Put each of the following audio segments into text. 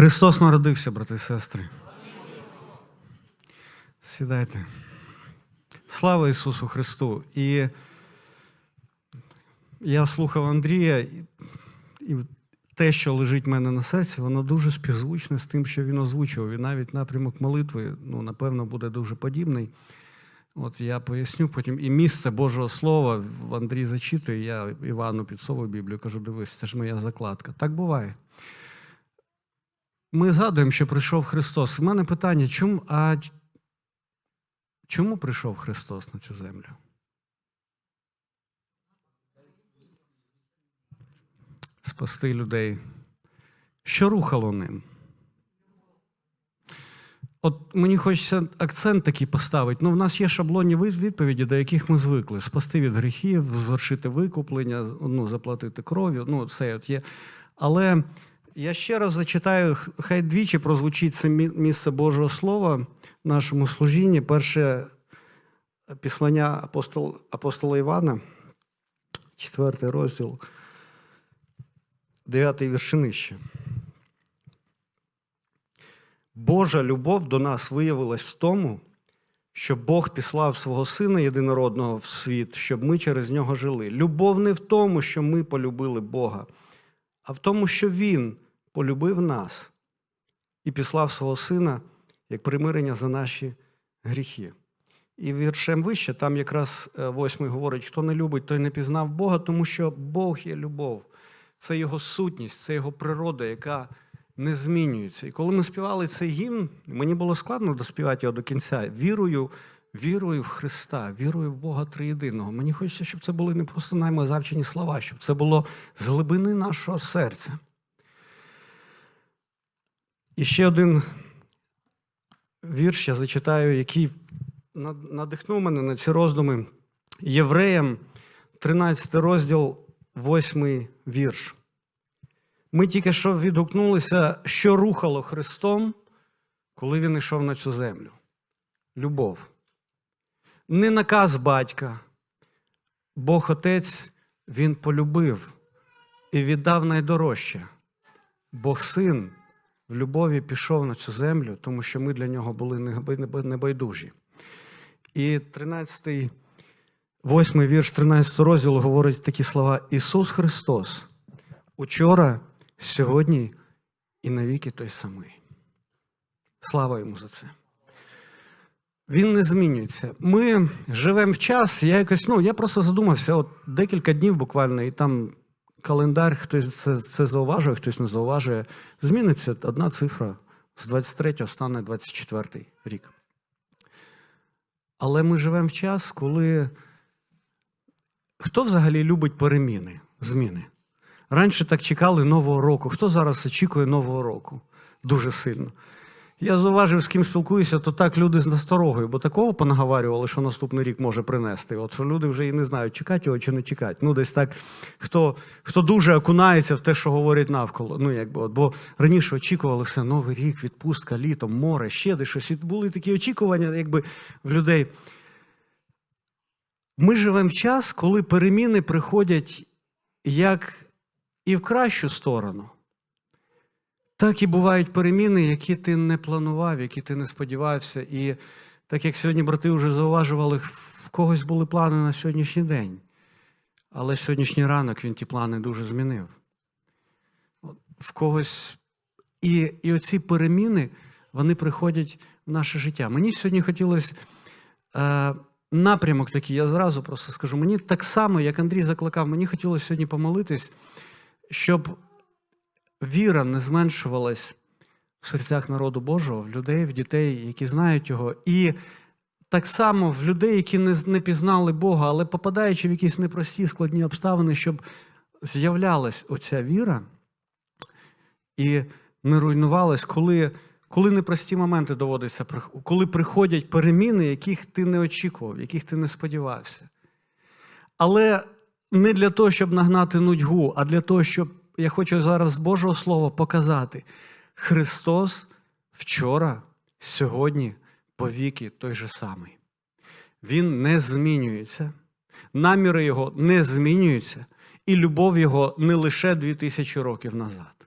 Христос народився, брати і сестри. Сідайте. Слава Ісусу Христу! І я слухав Андрія, і- те, що лежить в мене на серці, воно дуже співзвучне з тим, що він озвучував. І навіть напрямок молитви, ну, напевно, буде дуже подібний. От я поясню потім. І місце Божого Слова в Андрій зачитує, я Івану підсовую Біблію, кажу, дивись, це ж моя закладка. Так буває. Ми згадуємо, що прийшов Христос. У мене питання, чому, а чому прийшов Христос на цю землю? Спасти людей. Що рухало ним? От мені хочеться акцент такий поставити. Ну, в нас є шаблонні відповіді, до яких ми звикли: спасти від гріхів, звершити викуплення, ну, заплатити кров'ю. Ну, це от є. Але я ще раз зачитаю, хай двічі прозвучить це місце Божого Слова в нашому служінні. Перше післання апостол, апостола Івана, четвертий розділ, дев'ятий віршинище. Божа любов до нас виявилась в тому, що Бог післав свого Сина єдинородного в світ, щоб ми через нього жили. Любов не в тому, що ми полюбили Бога, а в тому, що Він полюбив нас і післав свого Сина як примирення за наші гріхи. І віршем вище, там якраз е, восьмий говорить: хто не любить, той не пізнав Бога, тому що Бог є любов. Це його сутність, це його природа, яка не змінюється. І коли ми співали цей гімн, мені було складно доспівати його до кінця. Вірую, вірую в Христа, вірую в Бога Триєдиного. Мені хочеться, щоб це були не просто нами завчені слова, щоб це було з глибини нашого серця. І ще один вірш я зачитаю, який надихнув мене на ці роздуми. Євреям, 13 розділ, 8 вірш. Ми тільки що відгукнулися, що рухало Христом, коли він йшов на цю землю. Любов. Не наказ батька. Бог Отець Він полюбив і віддав найдорожче. Бог син в любові пішов на цю землю, тому що ми для нього були небайдужі. І 13, 8 вірш 13 розділу говорить такі слова: Ісус Христос учора, сьогодні і навіки той самий. Слава йому за це. Він не змінюється. Ми живемо в час. Я якось, ну, я просто задумався, от декілька днів буквально, і там календар, хтось це, це зауважує, хтось не зауважує. Зміниться одна цифра. З 23 стане 24 рік. Але ми живемо в час, коли хто взагалі любить переміни, зміни? Раніше так чекали Нового року. Хто зараз очікує Нового року? Дуже сильно. Я зауважив, з ким спілкуюся, то так люди з насторогою, бо такого понаговарювали, що наступний рік може принести. От що люди вже і не знають, чекати його чи не чекати. Ну, десь так, хто, хто дуже окунається в те, що говорять навколо. Ну, якби, от, бо раніше очікували все, новий рік, відпустка, літо, море, ще десь щось. Були такі очікування, якби в людей. Ми живемо в час, коли переміни приходять як і в кращу сторону, так і бувають переміни, які ти не планував, які ти не сподівався. І так як сьогодні брати вже зауважували, в когось були плани на сьогоднішній день. Але сьогоднішній ранок він ті плани дуже змінив. В когось. І, і оці переміни вони приходять в наше життя. Мені сьогодні хотілося е, напрямок такий, я зразу просто скажу. Мені так само, як Андрій закликав, мені хотілося сьогодні помолитись, щоб віра не зменшувалась в серцях народу Божого, в людей, в дітей, які знають його. І так само в людей, які не, не пізнали Бога, але попадаючи в якісь непрості складні обставини, щоб з'являлась оця віра і не руйнувалась, коли, коли непрості моменти доводиться, коли приходять переміни, яких ти не очікував, яких ти не сподівався. Але не для того, щоб нагнати нудьгу, а для того, щоб я хочу зараз з Божого Слова показати: Христос вчора, сьогодні, повіки той же самий. Він не змінюється, наміри його не змінюються, і любов його не лише дві тисячі років назад.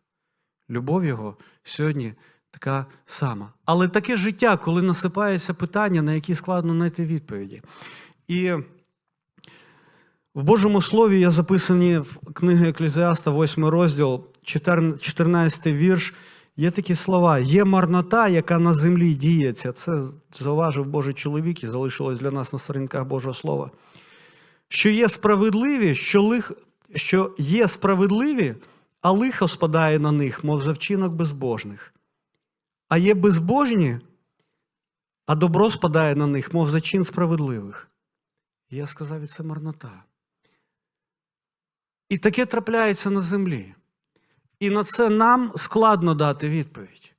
Любов Його сьогодні така сама. Але таке життя, коли насипаються питання, на які складно знайти відповіді. І в Божому Слові є записані в книги Еклезіаста, 8 розділ, 14 вірш. Є такі слова: є марнота, яка на землі діється. Це зауважив Божий чоловік і залишилось для нас на сторінках Божого Слова. Що є справедливі, що, лих... що є справедливі, а лихо спадає на них, мов за вчинок безбожних. А є безбожні, а добро спадає на них, мов за чин справедливих. І я сказав, і це марнота. І таке трапляється на землі. І на це нам складно дати відповідь.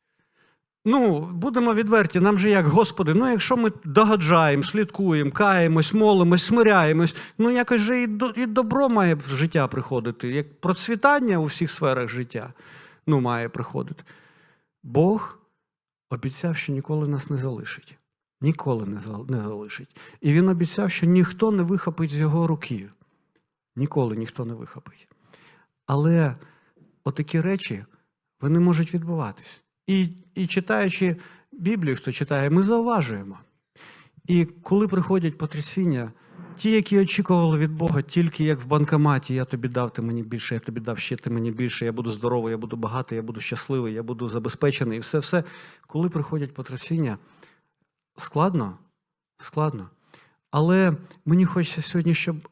Ну, будемо відверті, нам же як, Господи, ну якщо ми догаджаємо, слідкуємо, каємось, молимось, смиряємось, ну якось же і, до, і добро має в життя приходити, як процвітання у всіх сферах життя ну, має приходити. Бог обіцяв, що ніколи нас не залишить. Ніколи не, залишить. І він обіцяв, що ніхто не вихопить з його руки. Ніколи ніхто не вихопить. Але отакі речі вони можуть відбуватись. І, і читаючи Біблію, хто читає, ми зауважуємо. І коли приходять потрясіння, ті, які очікували від Бога, тільки як в банкоматі, я тобі дав, ти мені більше, я тобі дав ще ти мені більше, я буду здоровий, я буду багатий, я буду щасливий, я буду забезпечений, і все, все. Коли приходять потрясіння, складно, складно. Але мені хочеться сьогодні, щоб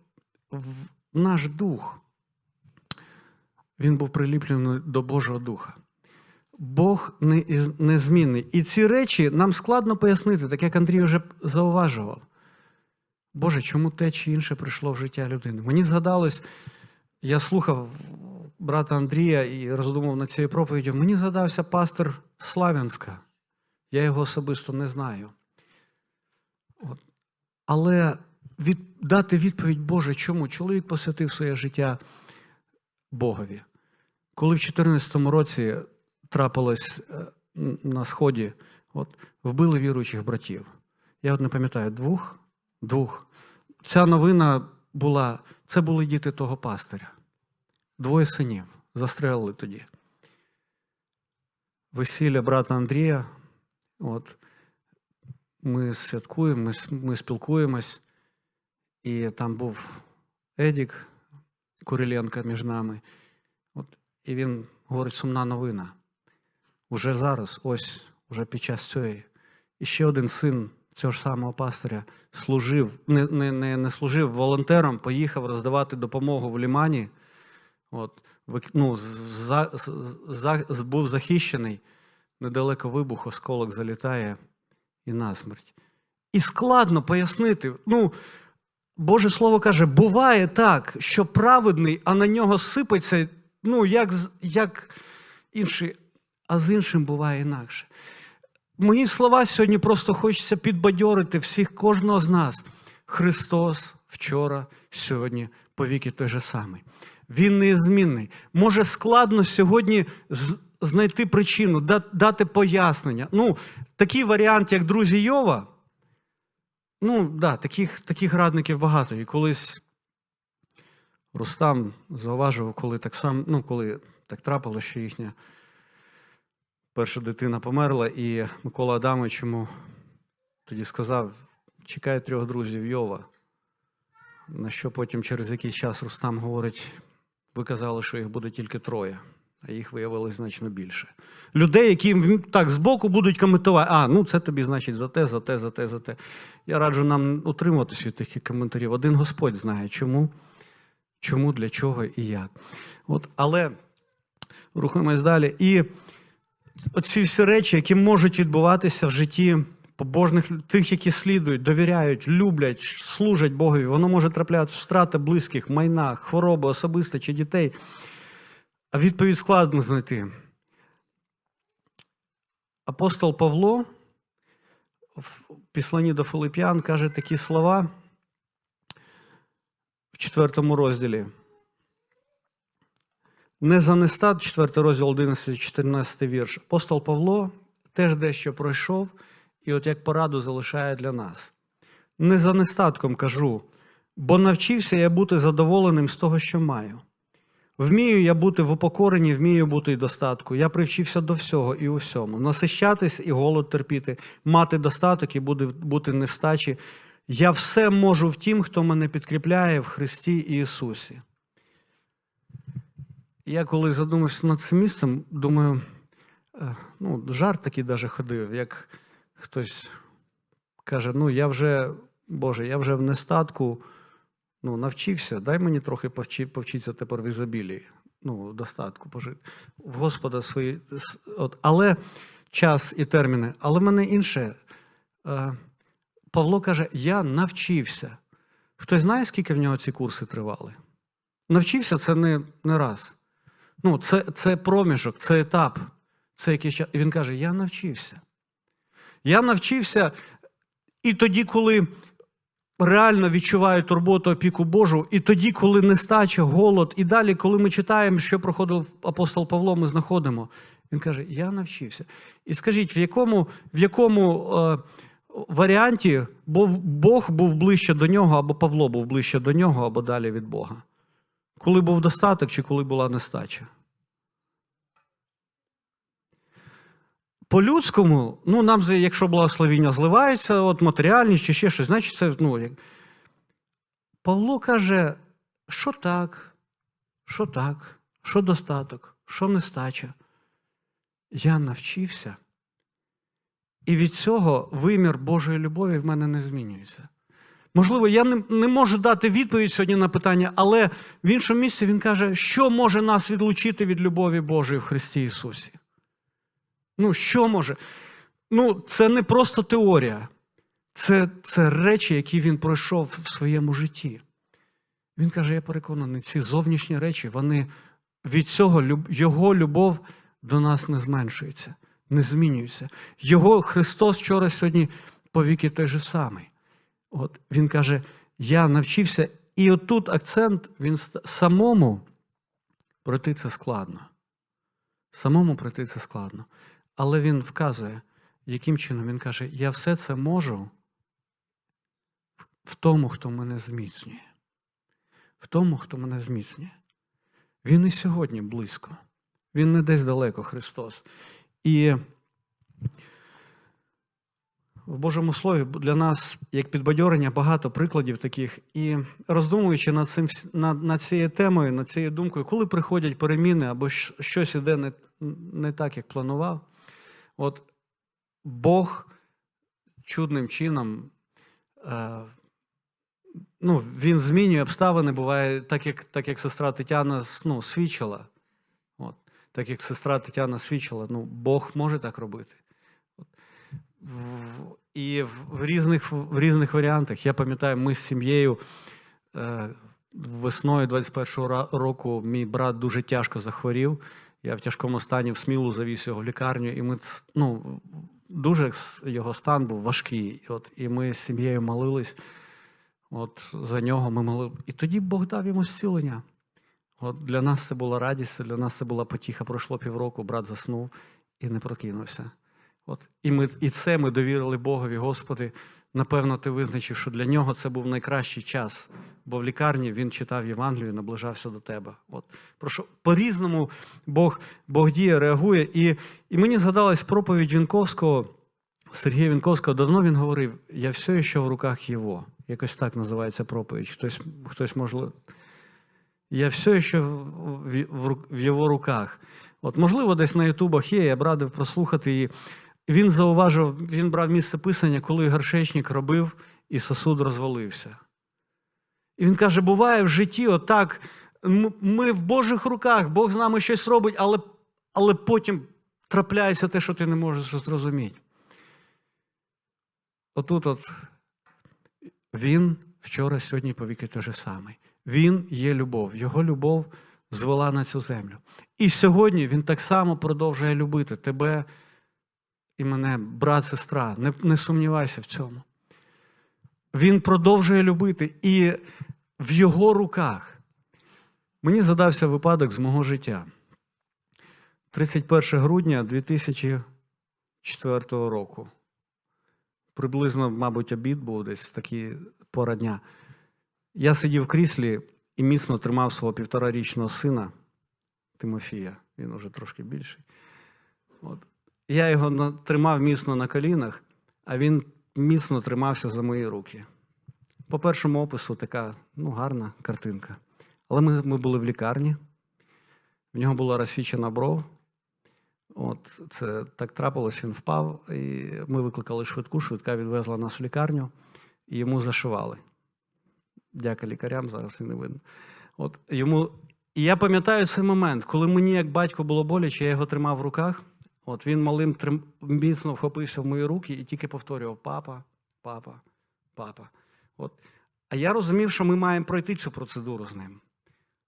наш дух він був приліплений до Божого Духа. Бог незмінний. І ці речі нам складно пояснити, так як Андрій вже зауважував. Боже, чому те чи інше прийшло в життя людини? Мені згадалось, я слухав брата Андрія і роздумав над цією проповіддю. Мені згадався пастор Славянська. Я його особисто не знаю. От. Але від, дати відповідь Боже, чому чоловік посвятив своє життя Богові. Коли в 2014 році трапилось е, на Сході, от, вбили віруючих братів. Я от не пам'ятаю, двох? Двох. Ця новина була, це були діти того пастиря. Двоє синів. Застрелили тоді. Весілля брата Андрія. От, ми святкуємо, ми, ми спілкуємось. І там був Едік Куриленко між нами. От, і він говорить, сумна новина. Уже зараз, ось, уже під час цієї. І ще один син цього ж самого пастиря служив, не, не, не, не служив волонтером, поїхав роздавати допомогу в Лімані. От, ну, за, за, був захищений, недалеко вибух, осколок залітає і насмерть. І складно пояснити. Ну, Боже Слово каже, буває так, що праведний, а на нього сипеться, ну, як, як інший, а з іншим буває інакше. Мої слова сьогодні просто хочеться підбадьорити всіх, кожного з нас. Христос вчора, сьогодні, повіки той же самий. Він незмінний. Може складно сьогодні знайти причину, дати пояснення. Ну, такий варіант, як друзі Йова, Ну, да, таких, таких радників багато. І колись Рустам зауважував, коли так сам, ну, коли так трапилося, що їхня перша дитина померла, і Микола Адамович йому тоді сказав: чекай трьох друзів Йова. На що потім через якийсь час Рустам говорить: ви казали, що їх буде тільки троє, а їх виявилось значно більше. Людей, які так збоку будуть коментувати, а, ну це тобі значить за те, за те, за те, за те. Я раджу нам утримуватися від таких коментарів. Один Господь знає, чому, чому, для чого і як. От, але рухаємось далі. І оці всі речі, які можуть відбуватися в житті побожних тих, які слідують, довіряють, люблять, служать Богові, воно може траплятися втрати близьких, майна, хвороби, особисто чи дітей. А відповідь складно знайти. Апостол Павло в післанні до Филип'ян каже такі слова в четвертому розділі. Не за нестат, 4 розділ 11, 14 вірш. Апостол Павло теж дещо пройшов, і от як пораду залишає для нас. Не за нестатком кажу, бо навчився я бути задоволеним з того, що маю. Вмію я бути в упокоренні, вмію бути і достатку. Я привчився до всього і усьому. Насищатись і голод терпіти, мати достаток і бути, бути не в стачі. Я все можу в тім, хто мене підкріпляє в Христі Ісусі. Я коли задумався над цим місцем, думаю, е, ну, жарт такий даже ходив, як хтось каже: ну, я вже, Боже, я вже в нестатку ну, навчився, дай мені трохи повчи, повчитися тепер в ізобілії, ну, достатку пожити. В Господа свої. От, але час і терміни. Але в мене інше. Е, Павло каже: я навчився. Хтось знає, скільки в нього ці курси тривали? Навчився це не, не раз. Ну, це, це проміжок, це етап. Це якийсь час. І він каже: Я навчився. Я навчився, і тоді, коли реально відчуваю турботу опіку Божу, і тоді, коли нестача, голод, і далі, коли ми читаємо, що проходив апостол Павло, ми знаходимо. Він каже: Я навчився. І скажіть, в якому, в якому е, варіанті Бог був ближче до нього, або Павло був ближче до нього, або далі від Бога? Коли був достаток чи коли була нестача? По-людському, ну, нам, якщо благословіння зливається, от матеріальність чи ще щось, значить це. ну, як... Павло каже, що так, що так, що достаток, що нестача. Я навчився. І від цього вимір Божої любові в мене не змінюється. Можливо, я не, не можу дати відповідь сьогодні на питання, але в іншому місці він каже, що може нас відлучити від любові Божої в Христі Ісусі. Ну, що може? Ну, це не просто теорія, це, це речі, які він пройшов в своєму житті. Він каже: я переконаний, ці зовнішні речі, вони від цього його любов до нас не зменшується, не змінюється. Його Христос вчора сьогодні повіки той же самий. От він каже: Я навчився, і отут акцент він самому пройти це складно. Самому пройти це складно. Але він вказує, яким чином він каже: Я все це можу в- тому, хто мене зміцнює. В тому, хто мене зміцнює. Він і сьогодні близько. Він не десь далеко Христос. І в Божому Слові для нас, як підбадьорення, багато прикладів таких. І роздумуючи над, цим, над, над цією темою, над цією думкою, коли приходять переміни або щось іде не, не так, як планував, от Бог чудним чином. Е, ну, він змінює обставини, буває, так як, так як сестра Тетяна ну, свідчила. От, так як сестра Тетяна свідчила, ну, Бог може так робити. От, в, і в, в, різних, в різних варіантах. Я пам'ятаю, ми з сім'єю е, весною 21-го року мій брат дуже тяжко захворів. Я в тяжкому стані в смілу завіз його в лікарню, і ми ну, дуже його стан був важкий. От, і ми з сім'єю молились. От за нього ми молили. І тоді Бог дав йому зцілення. От для нас це була радість, для нас це була потіха. Пройшло півроку, брат заснув і не прокинувся. От. І, ми, і це ми довірили Богові, Господи. Напевно, ти визначив, що для нього це був найкращий час, бо в лікарні він читав Євангелію і наближався до тебе. От. Прошу, по-різному Бог, Бог діє, реагує. І, і мені згадалась проповідь Вінковського, Сергія Вінковського. Давно він говорив: я все ще в руках Його. Якось так називається проповідь. Хтось, хтось можливо. Я все ще в, в, в, в його руках. От, можливо, десь на Ютубах є, я б радив прослухати її. Він зауважив, він брав місце писання, коли горшечник робив і сосуд розвалився. І він каже: буває в житті, отак, ми в Божих руках, Бог з нами щось робить, але, але потім трапляється те, що ти не можеш зрозуміти. Отут от він вчора, сьогодні повіки той же самий. Він є любов. Його любов звела на цю землю. І сьогодні він так само продовжує любити тебе і мене, брат, сестра. Не, не сумнівайся в цьому. Він продовжує любити і в його руках. Мені задався випадок з мого життя. 31 грудня 2004 року. Приблизно, мабуть, обід був десь такі пора дня. Я сидів в кріслі і міцно тримав свого півторарічного сина Тимофія, він уже трошки більший. От. Я його тримав міцно на колінах, а він міцно тримався за мої руки. По першому опису така ну, гарна картинка. Але ми, ми були в лікарні, в нього була розсічена бров. От це так трапилось, він впав, і ми викликали швидку, швидка відвезла нас в лікарню, і йому зашивали. Дяка лікарям, зараз і не видно. От йому... І я пам'ятаю цей момент, коли мені, як батько, було боляче, я його тримав в руках. От він малим трим... міцно вхопився в мої руки і тільки повторював: папа, папа, папа. От. А я розумів, що ми маємо пройти цю процедуру з ним.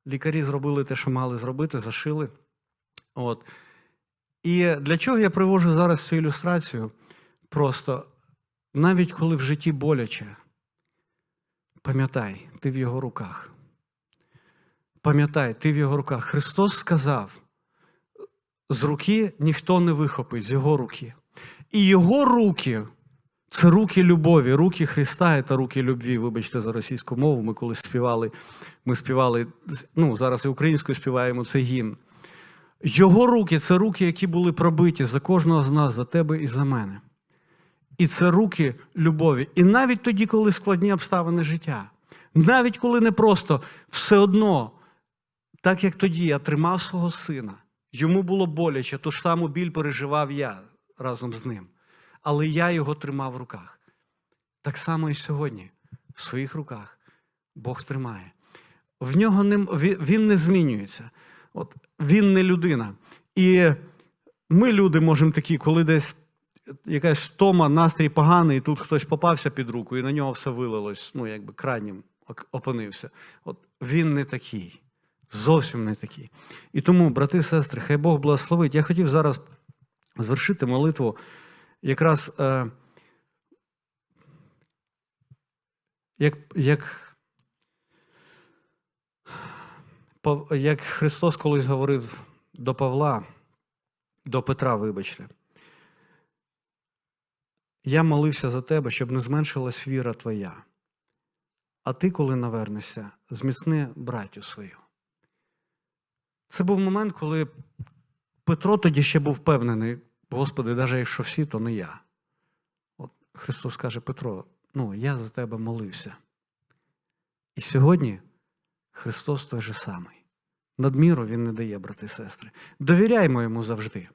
Лікарі зробили те, що мали зробити, зашили. От. І для чого я привожу зараз цю ілюстрацію? Просто навіть коли в житті боляче, пам'ятай, ти в його руках. Пам'ятай, ти в його руках. Христос сказав: з руки ніхто не вихопить, з його руки. І його руки це руки любові, руки Христа та руки любві. Вибачте за російську мову. Ми коли співали, ми співали, ну зараз і українською співаємо цей гімн. Його руки це руки, які були пробиті за кожного з нас, за тебе і за мене. І це руки любові. І навіть тоді, коли складні обставини життя, навіть коли не просто все одно, так як тоді я тримав свого сина, йому було боляче, ту ж саму біль переживав я разом з ним. Але я його тримав в руках. Так само і сьогодні, в своїх руках, Бог тримає. В нього не, він- не змінюється. От, він не людина. І ми, люди, можемо такі, коли десь якась тома, настрій поганий, і тут хтось попався під руку, і на нього все вилилось, ну, якби крайнім опинився. От він не такий. Зовсім не такий. І тому, брати і сестри, хай Бог благословить. Я хотів зараз звершити молитву якраз е, як, як, як Христос колись говорив до Павла, до Петра, вибачте. Я молився за тебе, щоб не зменшилась віра твоя. А ти, коли навернешся, зміцни братю свою. Це був момент, коли Петро тоді ще був впевнений, Господи, навіть якщо всі, то не я. От Христос каже, Петро, ну, я за тебе молився. І сьогодні Христос той же самий. Надміру Він не дає, брати і сестри. Довіряймо йому завжди.